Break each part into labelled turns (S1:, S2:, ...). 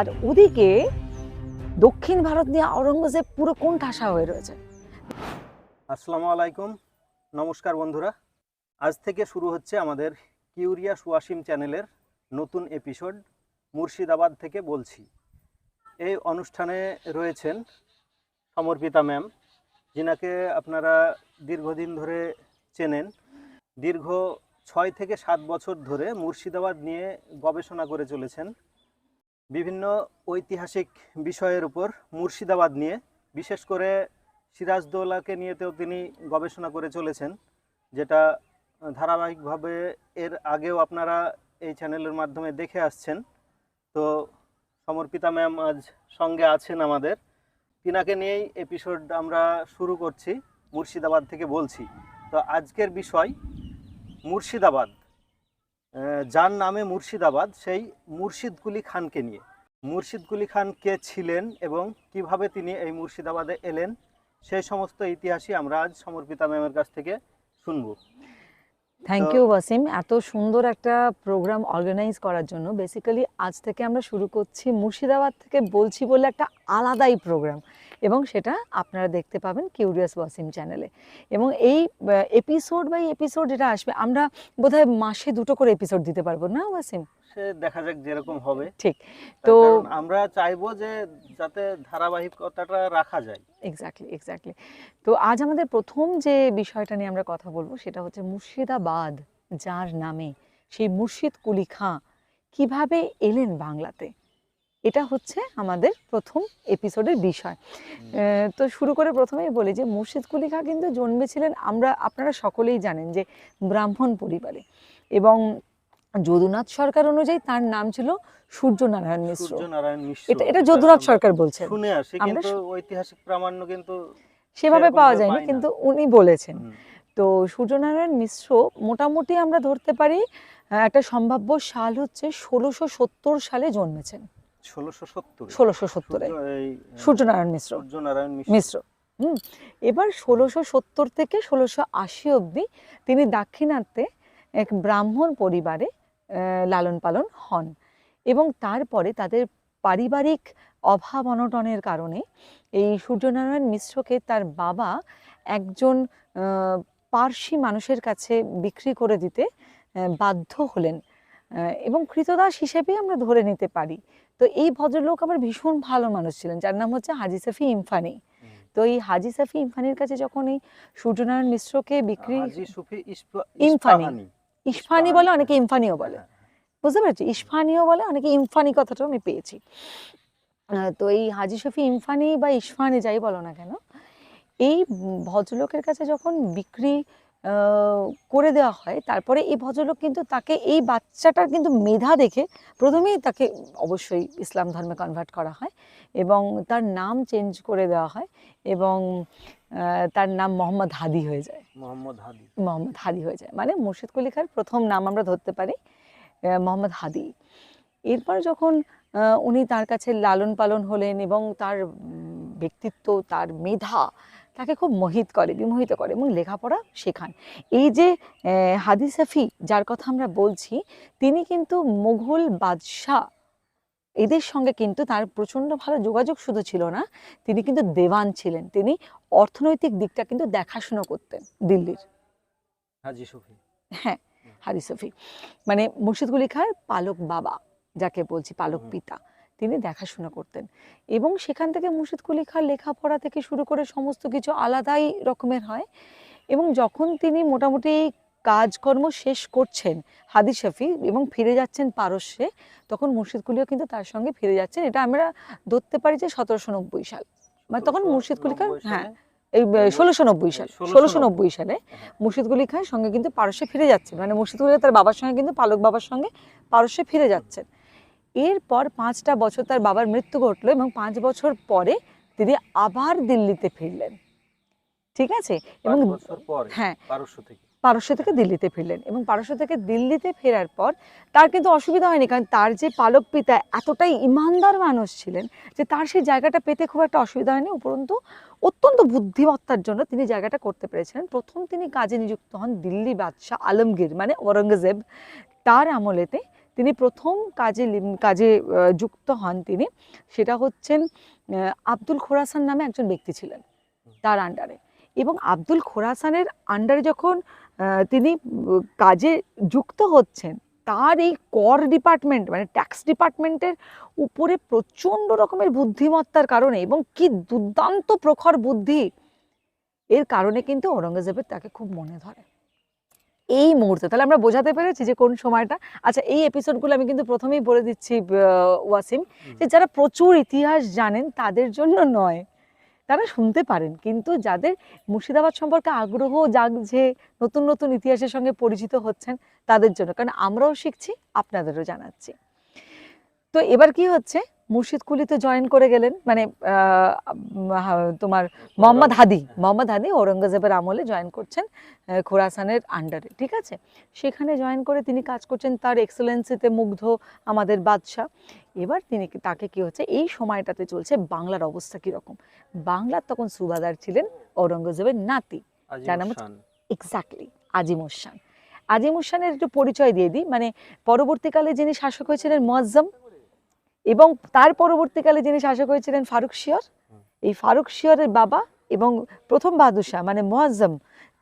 S1: আর ওদিকে দক্ষিণ ভারত নিয়ে আওরঙ্গজেব পুরো কোন ঠাসা হয়ে রয়েছে?
S2: আসসালামু আলাইকুম। নমস্কার বন্ধুরা। আজ থেকে শুরু হচ্ছে আমাদের কিউরিয়া সুয়াসিম চ্যানেলের নতুন এপিসোড মুর্শিদাবাদ থেকে বলছি। এই অনুষ্ঠানে রয়েছেন সমর্পিতা ম্যাম, যিনাকে আপনারা দীর্ঘদিন ধরে চেনেন। দীর্ঘ ছয় থেকে সাত বছর ধরে মুর্শিদাবাদ নিয়ে গবেষণা করে চলেছেন। বিভিন্ন ঐতিহাসিক বিষয়ের উপর মুর্শিদাবাদ নিয়ে, বিশেষ করে সিরাজদৌলাকে নিয়েতেও তিনি গবেষণা করে চলেছেন, যেটা ধারাবাহিকভাবে এর আগেও আপনারা এই চ্যানেলের মাধ্যমে দেখে আসছেন। তো সমর্পিতা ম্যাম আজ সঙ্গে আছেন আমাদের। তিনাকে নিয়েই এপিসোড আমরা শুরু করছি, মুর্শিদাবাদ থেকে বলছি। তো আজকের বিষয়, মুর্শিদাবাদ। যার নামে মুর্শিদাবাদ সেই মুর্শিদ কুলি খানকে নিয়ে। মুর্শিদ কুলি খান কে ছিলেন এবং কীভাবে তিনি এই মুর্শিদাবাদে এলেন সেই সমস্ত ইতিহাসই আমরা আজ সমর্পিতা ম্যামের কাছ থেকে শুনব।
S1: থ্যাংক ইউ ওয়াসিম এত সুন্দর একটা প্রোগ্রাম অর্গানাইজ করার জন্য বেসিক্যালি আজ থেকে আমরা শুরু করছি মুর্শিদাবাদ থেকে বলছি বলে একটা আলাদাই প্রোগ্রাম এবং সেটা আপনারা দেখতে পাবেন কিউরিয়াস ওয়াসিম চ্যানেলে এবং এই এপিসোড বাই এপিসোড যেটা আসবে আমরা বোধহয় মাসে দুটো করে এপিসোড দিতে পারব না ওয়াসিম?
S2: সে দেখা যাক যেরকম হবে।
S1: ঠিক তো
S2: আমরা চাইব যে যাতে ধারাবাহিকতাটা রাখা যায়।
S1: এক্স্যাক্টলি এক্স্যাক্টলি তো আজ আমাদের প্রথম যে বিষয়টা নিয়ে আমরা কথা বলব সেটা হচ্ছে মুর্শিদাবাদ যার নামে সেই মুর্শিদ কুলি খাঁ কীভাবে এলেন বাংলাতে? এটা হচ্ছে আমাদের প্রথম এপিসোডের বিষয়। তো শুরু করে প্রথমেই বলি যে মুর্শিদ কুলি খাঁ কিন্তু জন্মেছিলেন আমরা আপনারা সকলেই জানেন যে ব্রাহ্মণ পরিবারে এবং যদুনাথ সরকার অনুযায়ী তার নাম ছিল সূর্যনারায়ণ মিশ্র। এটা এটা যদুনাথ সরকার বলছেন।
S2: শুনে আসি কিন্তু ঐতিহাসিক প্রামাণ্য কিন্তু
S1: সেভাবে পাওয়া যায়নি
S2: না।
S1: কিন্তু উনি বলেছেন। তো সূর্যনারায়ণ মিশ্র মোটামুটি আমরা ধরতে পারি একটা সম্ভাব্য সাল হচ্ছে ষোলোশো সত্তর সালে জন্মেছেন।
S2: ষোলোশো সত্তর।
S1: ষোলোশো সত্তরে। সূর্যনারায়ণ মিশ্র।
S2: সূর্যনারায়ণ
S1: মিশ্র। হুম। এবার ষোলোশো সত্তর থেকে ষোলোশো আশি অবধি তিনি দাক্ষিণাত্যে এক ব্রাহ্মণ পরিবারে লালন পালন হন এবং তারপরে তাদের পারিবারিক অভাব অনটনের কারণে এই সূর্যনারায়ণ মিশ্রকে তার বাবা একজন আহ, পার্সি মানুষের কাছে বিক্রি করে দিতে বাধ্য হলেন। এবং কৃতদাস হিসেবেই আমরা ধরে নিতে পারি তো এই ভদ্রলোক আবার ভীষণ ভালো মানুষ ছিলেন যার নাম হচ্ছে হাজি সাফি ইমফানি। তো এই হাজি সাফি ইমফানির কাছে যখন এই সূর্যনারায়ণ মিশ্রকে বিক্রি
S2: সুফি
S1: ইমফানি। ইস্ফানি বলে অনেকে ইমফানিও বলে।
S2: হ্যাঁ,
S1: বুঝতে পারছি? ইস্ফানিও বলে অনেকে ইমফানি কথাটাও আমি পেয়েছি। তো এই হাজি শফি ইমফানি বা ইস্ফানি যাই বলো না কেন এই ভদ্রলোকের কাছে যখন বিক্রি করে দেওয়া হয়। তারপরে এই ভদ্রলোক কিন্তু তাকে এই বাচ্চাটার কিন্তু মেধা দেখে প্রথমেই তাকে অবশ্যই ইসলাম ধর্মে কনভার্ট করা হয় এবং তার নাম চেঞ্জ করে দেওয়া হয় এবং তার নাম মোহাম্মদ হাদি হয়ে যায়।
S2: মোহাম্মদ হাদি।
S1: মোহাম্মদ হাদি হয়ে যায়। মানে মুর্শিদ কুলি খার প্রথম নাম আমরা ধরতে পারি মোহাম্মদ হাদি। এরপর যখন উনি তার কাছে লালন পালন হলেন এবং তার ব্যক্তিত্ব তার মেধা তাকে খুব মোহিত করে বিমোহিত করে এবং লেখাপড়া শেখান। এই যে আহ, হাদি সাফি যার কথা আমরা বলছি তিনি কিন্তু মুঘল বাদশাহ। এদের সঙ্গে কিন্তু তার প্রচণ্ড ভালো যোগাযোগ শুধু ছিল না তিনি কিন্তু দেওয়ান ছিলেন। তিনি অর্থনৈতিক দিকটা কিন্তু দেখাশুনো করতেন দিল্লির।
S2: হাজি সুফি।
S1: হ্যাঁ হাদি সফি। মানে মুর্শিদ কুলি খাঁর পালক বাবা যাকে বলছি পালক পিতা। তিনি দেখাশোনা করতেন। এবং সেখান থেকে মুর্শিদ কুলি খাঁর লেখাপড়া থেকে শুরু করে সমস্ত কিছু আলাদাই রকমের হয়। এবং যখন তিনি মোটামুটি কাজকর্ম শেষ করছেন হাদি শফি এবং ফিরে যাচ্ছেন পারস্যে তখন মুর্শিদ কুলিও কিন্তু তার সঙ্গে ফিরে যাচ্ছেন। এটা আমরা ধরতে পারি যে সতেরোশো নব্বই সাল। মানে তখন মুর্শিদ কুলি খান হ্যাঁ এই ষোলোশো নব্বই সাল
S2: ষোলোশো
S1: নব্বই। সালে। মুর্শিদ কুলি খান সঙ্গে কিন্তু পারস্যে ফিরে যাচ্ছেন। মানে মুর্শিদ কুলি তার বাবার সঙ্গে কিন্তু পালক বাবার সঙ্গে পারস্যে ফিরে যাচ্ছেন। এরপর পাঁচটা বছর তার বাবার মৃত্যু ঘটলো এবং পাঁচ বছর পরে তিনি আবার দিল্লিতে ফিরলেন। ঠিক আছে? এবং হ্যাঁ
S2: পারস্য থেকে।
S1: পারস্য থেকে দিল্লিতে ফিরলেন এবং পারস্য থেকে দিল্লিতে ফেরার পর তার কিন্তু অসুবিধা হয়নি কারণ তার যে পালক পিতা এতটাই ইমানদার মানুষ ছিলেন যে তার সেই জায়গাটা পেতে খুব একটা অসুবিধা হয়নি উপরন্তু অত্যন্ত বুদ্ধিমত্তার জন্য তিনি জায়গাটা করতে পেরেছিলেন। প্রথম তিনি কাজে নিযুক্ত হন দিল্লি বাদশাহ আলমগীর মানে ঔরঙ্গজেব। তার আমলেতে তিনি প্রথম কাজে কাজে যুক্ত হন তিনি। সেটা হচ্ছেন আব্দুল খোরাসান নামে একজন ব্যক্তি ছিলেন তার আন্ডারে এবং আব্দুল খোরাসানের আন্ডারে যখন তিনি কাজে যুক্ত হচ্ছেন, তার এই কর ডিপার্টমেন্ট মানে ট্যাক্স ডিপার্টমেন্টের উপরে প্রচণ্ড রকমের বুদ্ধিমত্তার কারণে এবং কি দুর্দান্ত প্রখর বুদ্ধি এর কারণে কিন্তু ঔরঙ্গজেবের তাকে খুব মনে ধরে। এই মুহূর্তে। তাহলে আমরা বোঝাতে পেরেছি যে কোন সময়টা। আচ্ছা এই এপিসোডগুলো আমি কিন্তু প্রথমেই বলে দিচ্ছি ওয়াসিম যে যারা প্রচুর ইতিহাস জানেন তাদের জন্য নয়। তারা শুনতে পারেন কিন্তু যাদের মুর্শিদাবাদ সম্পর্কে আগ্রহ জাগছে নতুন নতুন ইতিহাসের সঙ্গে পরিচিত হচ্ছেন তাদের জন্য। কারণ আমরাও শিখছি আপনাদেরও জানাচ্ছি। তো এবার কি হচ্ছে? মুর্শিদ কুলিতে জয়েন করে গেলেন মানে তোমার মোহাম্মদ হাদি মোহাম্মদ হাদি ঔরঙ্গজেবের আমলে জয়েন করছেন খোরাসানের আন্ডারে ঠিক আছে? সেখানে জয়েন করে তিনি কাজ করছেন তার এক্সেলেন্সিতে মুগ্ধ আমাদের বাদশাহ। এবার তিনি তাকে কি হচ্ছে এই সময়টাতে চলছে বাংলার অবস্থা কীরকম? বাংলার তখন সুবাদার ছিলেন ঔরঙ্গজেবের নাতি যার নাম হচ্ছে- এক্স্যাক্টলি আজিমুসান আজিমুসানের একটু পরিচয় দিয়ে দিই মানে পরবর্তীকালে যিনি শাসক হয়েছিলেন মুয়াজ্জম এবং তার পরবর্তীকালে যিনি শাসক হয়েছিলেন ফারুক শিয়র এই ফারুক শিয়রের বাবা এবং প্রথম বাহাদুর শাহ মানে মুয়াজ্জম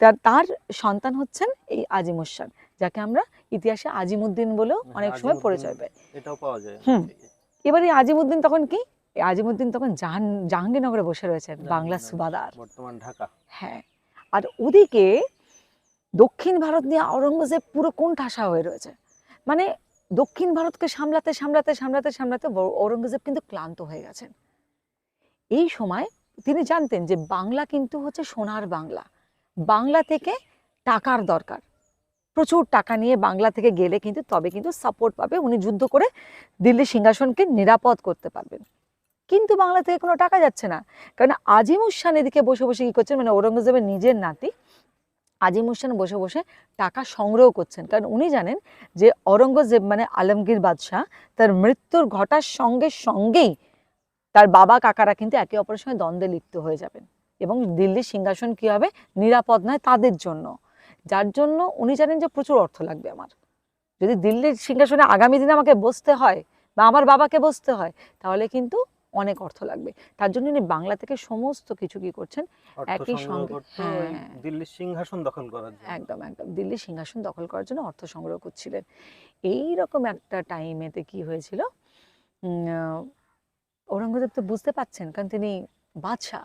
S1: তার তার সন্তান হচ্ছেন এই আজিমুসান যাকে আমরা ইতিহাসে আজিমুদ্দিন বলেও
S2: হ্যাঁ,
S1: অনেক সময় পরিচয় পাই।
S2: এটাও পাওয়া যায়।
S1: হুম। এবার এই আজিমুদ্দিন তখন কি? আজিমুদ্দিন তখন জাহান জাহাঙ্গীরনগরে বসে রয়েছেন বাংলা সুবাদার।
S2: বর্তমান ঢাকা।
S1: হ্যাঁ আর ওদিকে দক্ষিণ ভারত নিয়ে আওরঙ্গজেব পুরো কোন ঠাসা হয়ে রয়েছে। মানে দক্ষিণ ভারতকে সামলাতে সামলাতে সামলাতে সামলাতে ঔরঙ্গজেব কিন্তু ক্লান্ত হয়ে গেছেন। এই সময় তিনি জানতেন যে বাংলা কিন্তু হচ্ছে সোনার বাংলা। বাংলা থেকে টাকার দরকার। প্রচুর টাকা নিয়ে বাংলা থেকে গেলে কিন্তু তবে কিন্তু সাপোর্ট পাবে। উনি যুদ্ধ করে দিল্লি সিংহাসনকে নিরাপদ করতে পারবেন। কিন্তু বাংলা থেকে কোনো টাকা যাচ্ছে না। কারণ আজিমুসান এদিকে বসে বসে কি করছেন? মানে ঔরঙ্গজেবের নিজের নাতি আজিমুসান বসে বসে টাকা সংগ্রহ করছেন। কারণ উনি জানেন যে ঔরঙ্গজেব মানে আলমগীর বাদশাহ তার মৃত্যুর ঘটার সঙ্গে সঙ্গেই তার বাবা কাকারা কিন্তু একে অপরের সঙ্গে দ্বন্দ্বে লিপ্ত হয়ে যাবেন এবং দিল্লির সিংহাসন কি হবে? নিরাপদ নয় তাদের জন্য। যার জন্য উনি জানেন যে প্রচুর অর্থ লাগবে আমার। যদি দিল্লির সিংহাসনে আগামী দিনে আমাকে বসতে হয় বা আমার বাবাকে বসতে হয়, তাহলে কিন্তু অনেক অর্থ লাগবে। তার জন্য উনি বাংলা থেকে সমস্ত কিছু কি করছেন? একই সঙ্গে, হ্যাঁ।
S2: দিল্লির সিংহাসন দখল করার জন্য।
S1: একদম একদম। দিল্লির সিংহাসন দখল করার জন্য অর্থ সংগ্রহ করছিলেন। এই রকম একটা টাইমেতে কি হয়েছিল? ঔরঙ্গজেব তো বুঝতে পাচ্ছেন কারণ তিনি বাদশাহ।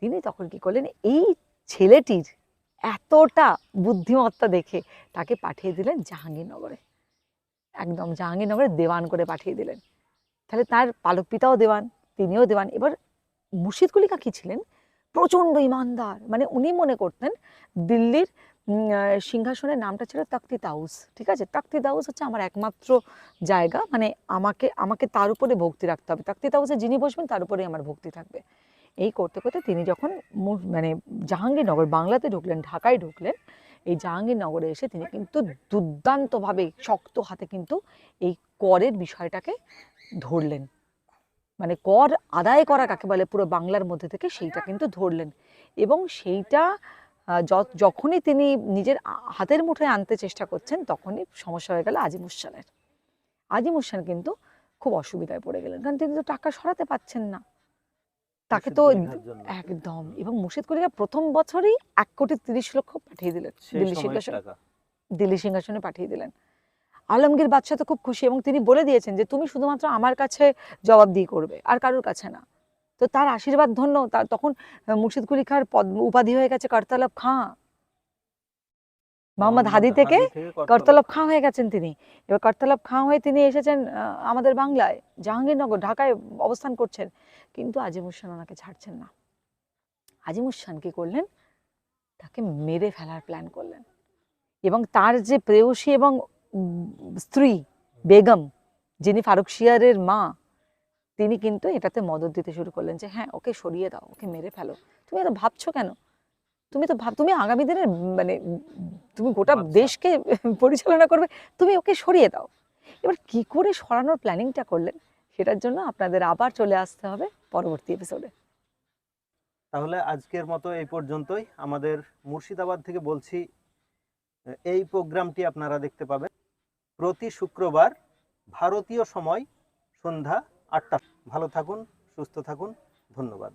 S1: তিনি তখন কি করলেন? এই ছেলেটির এতটা বুদ্ধিমত্তা দেখে তাকে পাঠিয়ে দিলেন জাহাঙ্গীরনগরে। একদম জাহাঙ্গীরনগরে দেওয়ান করে পাঠিয়ে দিলেন। তাহলে তার পালক পিতাও দেওয়ান। তিনিও দেওয়ান। এবার মুর্শিদ কলিকা কি ছিলেন? প্রচণ্ড ইমানদার। মানে উনি মনে করতেন দিল্লির সিংহাসনের নামটা ছিল তাক্তি তাউস ঠিক আছে? তাক্তি তাউস হচ্ছে আমার একমাত্র জায়গা। মানে আমাকে আমাকে তার উপরে ভক্তি রাখতে হবে। তাক্তি তাউসে যিনি বসবেন, তার উপরেই আমার ভক্তি থাকবে। এই করতে করতে তিনি যখন মানে জাহাঙ্গীরনগর, বাংলাতে ঢুকলেন, ঢাকায় ঢুকলেন, এই জাহাঙ্গীরনগরে এসে তিনি কিন্তু দুর্দান্তভাবে শক্ত হাতে কিন্তু এই করের বিষয়টাকে ধরলেন। মানে কর আদায় করা কাকে বলে পুরো বাংলার মধ্যে থেকে সেইটা কিন্তু ধরলেন। এবং সেইটা যখনই তিনি নিজের হাতের মুঠোয় আনতে চেষ্টা করছেন তখনই সমস্যা হয়ে গেল আজিম হোসানের আজিম আজিমুসান কিন্তু খুব অসুবিধায় পড়ে গেলেন কারণ তিনি তো টাকা সরাতে পাচ্ছেন না। তাকে তো। একদম। এবং মুর্শিদ কলিকা প্রথম বছরই এক কোটি তিরিশ লক্ষ পাঠিয়ে দিলেন। দিল্লি সিংহাসন দিল্লি সিংহাসনে পাঠিয়ে দিলেন। আলমগীর বাদশাহ তো খুব খুশি এবং তিনি বলে দিয়েছেন যে তুমি শুধুমাত্র আমার কাছে জবাবদিহি করবে আর কারোর কাছে না। তো তার আশীর্বাদ ধন্য তার তখন মুর্শিদ কুলি খাঁর পদ উপাধি হয়ে গেছে করতলব খাঁ। মোহাম্মদ হাদি থেকে
S2: করতলব
S1: খাঁ হয়ে গেছেন তিনি। এবার করতলব খাঁ হয়ে তিনি এসেছেন আমাদের বাংলায় জাহাঙ্গীরনগর ঢাকায় অবস্থান করছেন। কিন্তু আজিমুসান ওনাকে ছাড়ছেন না। আজিমুসান কি করলেন? তাকে মেরে ফেলার প্ল্যান করলেন। এবং তার যে প্রেয়সী এবং স্ত্রী বেগম যিনি ফারুক শিয়ারের মা তিনি কিন্তু এটাতে মদত দিতে শুরু করলেন যে হ্যাঁ ওকে সরিয়ে দাও ওকে মেরে ফেলো। তুমি এত ভাবছ কেন? তুমি তো ভাব তুমি আগামী দিনের মানে তুমি গোটা দেশকে পরিচালনা করবে তুমি ওকে সরিয়ে দাও। এবার কি করে সরানোর প্ল্যানিংটা করলেন সেটার জন্য আপনাদের আবার চলে আসতে হবে পরবর্তী এপিসোডে
S2: তাহলে আজকের মতো এই পর্যন্তই। আমাদের মুর্শিদাবাদ থেকে বলছি এই প্রোগ্রামটি আপনারা দেখতে পাবেন। প্রতি শুক্রবার ভারতীয় সময় সন্ধ্যা আটটা। ভালো থাকুন সুস্থ থাকুন। ধন্যবাদ।